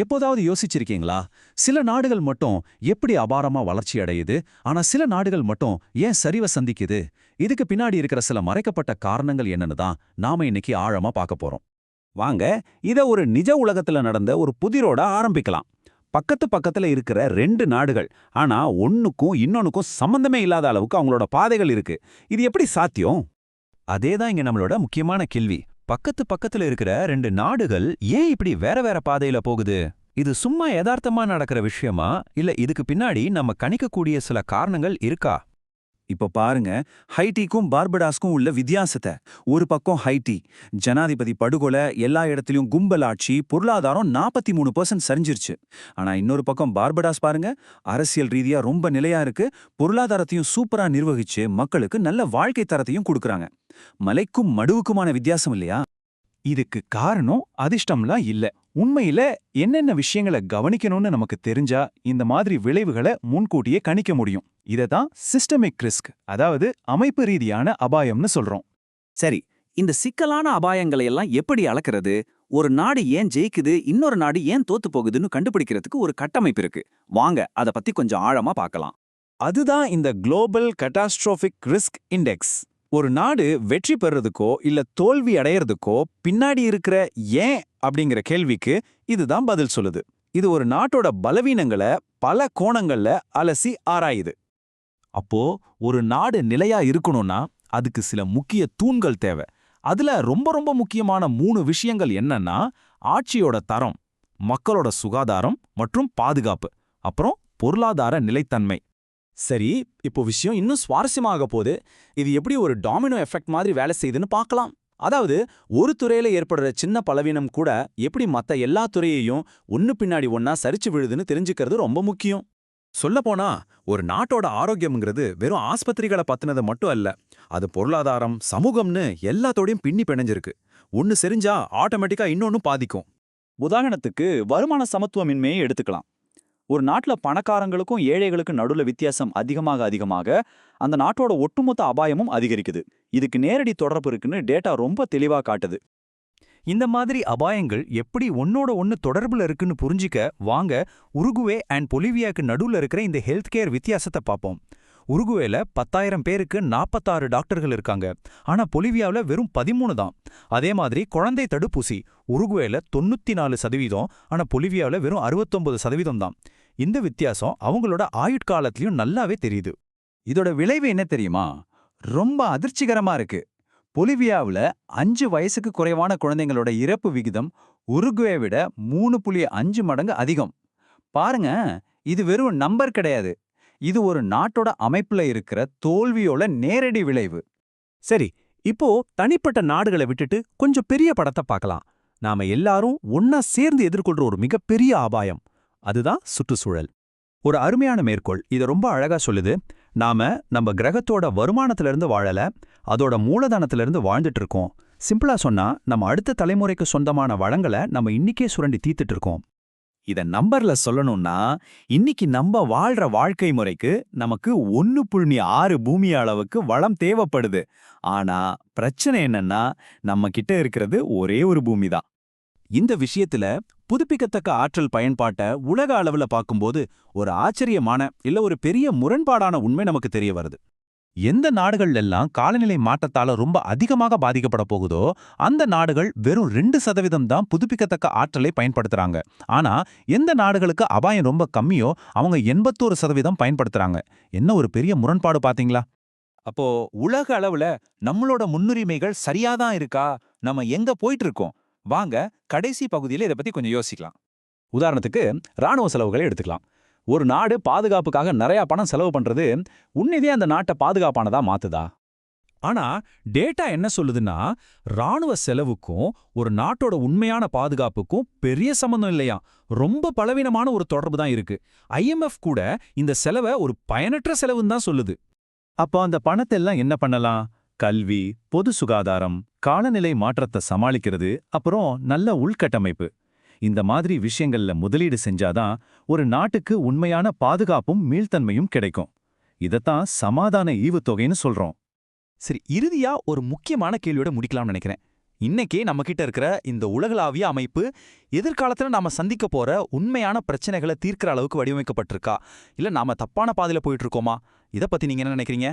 எப்போதாவது யோசிச்சிருக்கீங்களா? சில நாடுகள் மட்டும் எப்படி அபாரமா வளர்ச்சி அடையுது? ஆனா சில நாடுகள் மட்டும் ஏன் சரிவை சந்திக்குது? இதுக்கு பின்னாடி இருக்கிற சில மறைக்கப்பட்ட காரணங்கள் என்னன்னு தான் நாம இன்னைக்கு ஆழமா பார்க்க போறோம். வாங்க இத ஒரு நிஜ உலகத்துல நடந்த ஒரு புதிரோட ஆரம்பிக்கலாம். பக்கத்து பக்கத்துல இருக்கிற ரெண்டு நாடுகள் ஆனா ஒன்னுக்கும் இன்னொன்னுக்கும் சம்பந்தமே இல்லாத அளவுக்கு அவங்களோட பாதைகள் இருக்கு. இது எப்படி சாத்தியம்? அதேதான் இங்க நம்மளோட முக்கியமான கேள்வி. பக்கத்து பக்கத்துல இருக்கிற ரெண்டு நாடுகள் ஏன் இப்படி வேற வேற பாதையில போகுது? இது சும்மா யதார்த்தமா நடக்கிற விஷயமா? இல்ல இதுக்கு பின்னாடி நம்ம கணிக்கக்கூடிய சில காரணங்கள் இருக்கா? இப்ப பாருங்க ஹைட்டிக்கும் பார்படாஸ்க்கும் உள்ள வித்தியாசத்தை. ஒரு பக்கம் ஹைட்டி ஜனாதிபதி படுகொலை எல்லா இடத்துலயும் கும்பல் ஆட்சி பொருளாதாரம் நாற்பத்தி மூணு பர்சன்ட் சரிஞ்சிருச்சு. ஆனா இன்னொரு பக்கம் பார்படாஸ் பாருங்க அரசியல் ரீதியா ரொம்ப நிலையா இருக்கு பொருளாதாரத்தையும் சூப்பரா நிர்வகிச்சு மக்களுக்கு நல்ல வாழ்க்கை தரத்தையும் கொடுக்கறாங்க. மலைக்கும் மடுவுக்குமான வித்தியாசம் இல்லையா? இதுக்கு காரணம் அதிர்ஷ்டம்லாம் இல்ல. உண்மையில என்னென்ன விஷயங்களை கவனிக்கணும்னு நமக்கு தெரிஞ்சா இந்த மாதிரி விளைவுகளை முன்கூட்டியே கணிக்க முடியும். இதை தான் சிஸ்டமிக் ரிஸ்க் அதாவது அமைப்பு ரீதியான அபாயம்னு சொல்றோம். சரி இந்த சிக்கலான அபாயங்களை எல்லாம் எப்படி அளக்கிறது? ஒரு நாடு ஏன் ஜெயிக்குது? இன்னொரு நாடு ஏன் தோத்து போகுதுன்னு கண்டுபிடிக்கிறதுக்கு ஒரு கட்டமைப்பு இருக்கு. வாங்க அத பத்தி கொஞ்சம் ஆழமா பார்க்கலாம். அதுதான் இந்த குளோபல் கட்டாஸ்ட்ரோபிக் ரிஸ்க் இண்டெக்ஸ் ஒரு நாடு வெற்றி பெறதுக்கோ இல்ல தோல்வி அடையறதுக்கோ பின்னாடி இருக்கிற ஏன் அப்படிங்கிற கேள்விக்கு இதுதான் பதில் சொல்லுது. இது ஒரு நாட்டோட பலவீனங்களை பல கோணங்கள்ல அலசி ஆராயுது. அப்போ ஒரு நாடு நிலையா இருக்கணும்னா அதுக்கு சில முக்கிய தூண்கள் தேவை. அதுல ரொம்ப ரொம்ப முக்கியமான மூணு விஷயங்கள் என்னன்னா ஆட்சியோட தரம் மக்களோட சுகாதாரம் மற்றும் பாதுகாப்பு. அப்புறம் பொருளாதார நிலைத்தன்மை. சரி இப்போ விஷயம் இன்னும் சுவாரஸ்யமாக போகுது. இது எப்படி ஒரு டாமினோ எஃபெக்ட் மாதிரி வேலை செய்யுதுன்னு பார்க்கலாம். அதாவது ஒரு துறையில ஏற்படுற சின்ன பலவீனம் கூட எப்படி மத்த எல்லா துறையையும் ஒன்னு பின்னாடி ஒன்னா சரிச்சு விழுதுன்னு தெரிஞ்சுக்கிறது ரொம்ப முக்கியம். சொல்லப்போனா ஒரு நாட்டோட ஆரோக்கியம்ங்கிறது வெறும் ஆஸ்பத்திரிகளை பத்தினது மட்டும் அல்ல. அது பொருளாதாரம் சமூகம்னு எல்லாத்தோடையும் பின்னி பிணைஞ்சிருக்கு. ஒன்னு செரிஞ்சா ஆட்டோமேட்டிக்கா இன்னொன்னு பாதிக்கும். உதாரணத்துக்கு வருமான சமத்துவமின்மையை எடுத்துக்கலாம். ஒரு நாட்டுல பணக்காரங்களுக்கும் ஏழைகளுக்கும் நடுவுல வித்தியாசம் அதிகமாக அதிகமாக அந்த நாட்டோட ஒட்டுமொத்த அபாயமும் அதிகரிக்குது. இதுக்கு நேரடி தொடர்பு இருக்குன்னு டேட்டா ரொம்ப தெளிவா காட்டுது. இந்த மாதிரி அபாயங்கள் எப்படி ஒன்னோட ஒன்று தொடர்புல இருக்குன்னு புரிஞ்சிக்க வாங்க உருகுவே அண்ட் பொலிவியாக்கு நடுவுல இருக்கிற இந்த ஹெல்த் கேர் வித்தியாசத்தை பார்ப்போம். உருகுவேல பத்தாயிரம் பேருக்கு நாற்பத்தாறு டாக்டர்கள் இருக்காங்க. ஆனா பொலிவியாவில் வெறும் பதிமூணு தான். அதே மாதிரி குழந்தை தடுப்பூசி உருகுவேல தொண்ணூத்தி நாலு சதவீதம் ஆனா பொலிவியாவில் வெறும் அறுபத்தொம்பது சதவீதம் தான். இந்த வித்தியாசம் அவங்களோட ஆயுட்காலத்திலையும் நல்லாவே தெரியுது. இதோட விளைவு என்ன தெரியுமா? ரொம்ப அதிர்ச்சிகரமா இருக்கு. பொலிவியாவுல அஞ்சு வயசுக்கு குறைவான குழந்தைங்களோட இறப்பு விகிதம் உருகுவை விட மூணு புள்ளி அஞ்சு மடங்கு அதிகம். பாருங்க இது வெறும் நம்பர் கிடையாது. இது ஒரு நாட்டோட அமைப்புல இருக்கிற தோல்வியோட நேரடி விளைவு. சரி இப்போ தனிப்பட்ட நாடுகளை விட்டுட்டு கொஞ்சம் பெரிய படத்தை பார்க்கலாம். நாம எல்லாரும் ஒன்னா சேர்ந்து எதிர்கொள்ற ஒரு மிகப்பெரிய அபாயம் அதுதான் சுற்றுச்சூழல். ஒரு அருமையான மேற்கோள். இதை ரொம்ப அழகா சொல்லுது. நாம நம்ம கிரகத்தோட வருமானத்திலிருந்து வாழல அதோட மூலதனத்திலிருந்து வாழ்ந்துட்டு இருக்கோம் சிம்பிளா சொன்னா நம்ம அடுத்த தலைமுறைக்கு சொந்தமான வளங்களை நம்ம இன்னிக்கே சுரண்டி தீத்துட்டு இருக்கோம் இத நம்பர்ல சொல்லணும்னா இன்னைக்கு நம்ம வாழ்ற வாழ்க்கை முறைக்கு நமக்கு ஒன்னு புள்ளி ஆறு பூமி அளவுக்கு வளம் தேவைப்படுது. ஆனா பிரச்சனை என்னன்னா நம்ம கிட்ட இருக்கிறது ஒரே ஒரு பூமி தான் இந்த விஷயத்துல புதுப்பிக்கத்தக்க ஆற்றல் பயன்பாட்டை உலக அளவுல பார்க்கும்போது ஒரு ஆச்சரியமான இல்ல ஒரு பெரிய முரண்பாடான உண்மை நமக்கு தெரிய வருது. எந்த நாடுகள் எல்லாம் காலநிலை மாற்றத்தால ரொம்ப அதிகமாக பாதிக்கப்பட போகுதோ அந்த நாடுகள் வெறும் ரெண்டு சதவீதம் தான் புதுப்பிக்கத்தக்க ஆற்றலை பயன்படுத்துறாங்க. ஆனா எந்த நாடுகளுக்கு அபாயம் ரொம்ப கம்மியோ அவங்க எண்பத்தோரு சதவீதம் பயன்படுத்துறாங்க. என்ன ஒரு பெரிய முரண்பாடு பாத்தீங்களா அப்போ உலக அளவுல நம்மளோட முன்னுரிமைகள் சரியாதான் இருக்கா? நம்ம எங்க போயிட்டு இருக்கோம்? வாங்க கடைசி பகுதியில இதை பத்தி கொஞ்சம் யோசிக்கலாம். உதாரணத்துக்கு ராணுவ செலவுகளை எடுத்துக்கலாம். ஒரு நாடு பாதுகாப்புக்காக நிறையா பணம் செலவு பண்றது உன்னிதே அந்த நாட்டை பாதுகாப்பானதா மாத்துதா? ஆனா டேட்டா என்ன சொல்லுதுன்னா ராணுவ செலவுக்கும் ஒரு நாட்டோட உண்மையான பாதுகாப்புக்கும் பெரிய சம்பந்தம் இல்லையா? ரொம்ப பலவீனமான ஒரு தொடர்பு தான் இருக்கு. ஐஎம்எஃப் கூட இந்த செலவை ஒரு பயனற்ற செலவுன்னு தான் சொல்லுது. அப்போ அந்த பணத்தை எல்லாம் என்ன பண்ணலாம்? கல்வி பொது சுகாதாரம் காலநிலை மாற்றத்தை சமாளிக்கிறது அப்புறம் நல்ல உள்கட்டமைப்பு. இந்த மாதிரி விஷயங்கள்ல முதலீடு செஞ்சாதான் ஒரு நாட்டுக்கு உண்மையான பாதுகாப்பும் மீள்தன்மையும் கிடைக்கும். இதைத்தான் சமாதான ஈவுத்தொகைன்னு சொல்றோம். சரி இறுதியா ஒரு முக்கியமான கேள்வியோட முடிக்கலாம்னு நினைக்கிறேன். இன்னைக்கே நம்மக்கிட்ட இருக்கிற இந்த உலகளாவிய அமைப்பு எதிர்காலத்துல நாம சந்திக்க போற உண்மையான பிரச்சனைகளை தீர்க்கிற அளவுக்கு வடிவமைக்கப்பட்டிருக்கா? இல்ல நாம தப்பான பாதையில போயிட்டு இருக்கோமா? இத பத்தி நீங்க என்ன நினைக்கிறீங்க?